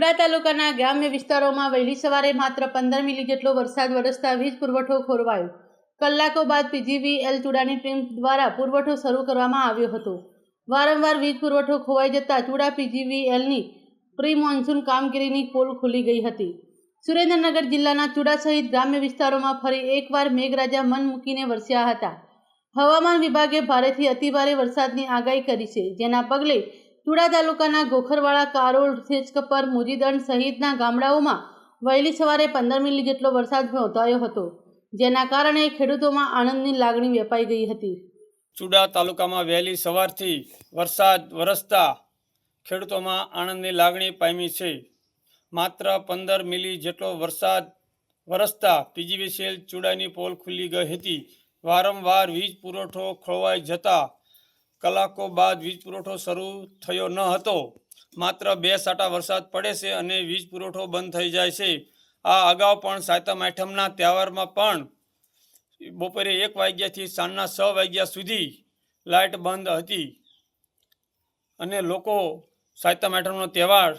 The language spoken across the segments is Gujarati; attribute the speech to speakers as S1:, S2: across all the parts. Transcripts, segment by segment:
S1: ચુડા તાલુકાના ગ્રામ્ય વિસ્તારોમાં વહેલી સવારે માત્ર પંદર મિલી જેટલો વરસાદ વરસતા વીજ પુરવઠો ખોરવાયો. કલાકો બાદ પીજીવીએલ ચૂડાની ટીમ દ્વારા પુરવઠો શરૂ કરવામાં આવ્યો હતો. વારંવાર વીજ પુરવઠો ખોવાઈ જતાં ચૂડા પીજીવીએલની પ્રી મોન્સૂન કામગીરીની પોલ ખુલી ગઈ હતી. સુરેન્દ્રનગર જિલ્લાના ચૂડા સહિત ગ્રામ્ય વિસ્તારોમાં ફરી એકવાર મેઘરાજા મન મૂકીને વરસ્યા હતા. હવામાન વિભાગે ભારેથી અતિભારે વરસાદની આગાહી કરી છે, જેના પગલે ચુડા તાલુકાના ગોખરવાળા કારોલ સેજકપર મુજીદંડ સહિતના ગામડાઓમાં વહેલી સવારે પંદર મિલી જેટલો વરસાદ નોંધાયો હતો, જેના કારણે ખેડૂતોમાં આનંદની લાગણી વેપાઈ ગઈ હતી.
S2: ચુડા તાલુકામાં વહેલી સવારથી વરસાદ વરસતા ખેડૂતોમાં આનંદની લાગણી પામી છે. માત્ર પંદર મિલી જેટલો વરસાદ વરસતા પીજીવીસીએલ ચુડાની પોલ ખુલી ગઈ હતી. વારંવાર વીજ પુરવઠો ખોવાઈ જતા કલાકો બાદ વીજ પુરવઠો શરૂ થયો ન હતો. માત્ર બે સાટા વરસાદ પડે છે અને વીજ પુરવઠો બંધ થઈ જાય છે. આ અગાઉ પણ સાતમ આઠમના તહેવારમાં પણ બપોરે એક વાગ્યાથી સાંજના છ વાગ્યા સુધી લાઇટ બંધ હતી. અને લોકો સાતમ આઠમનો તહેવાર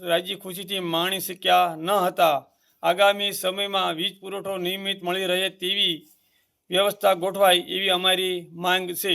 S2: રાજી ખુશીથી માણી શક્યા ન હતા. આગામી સમયમાં વીજ પુરવઠો નિયમિત મળી રહે તેવી વ્યવસ્થા ગોઠવાય એવી અમારી માંગ છે.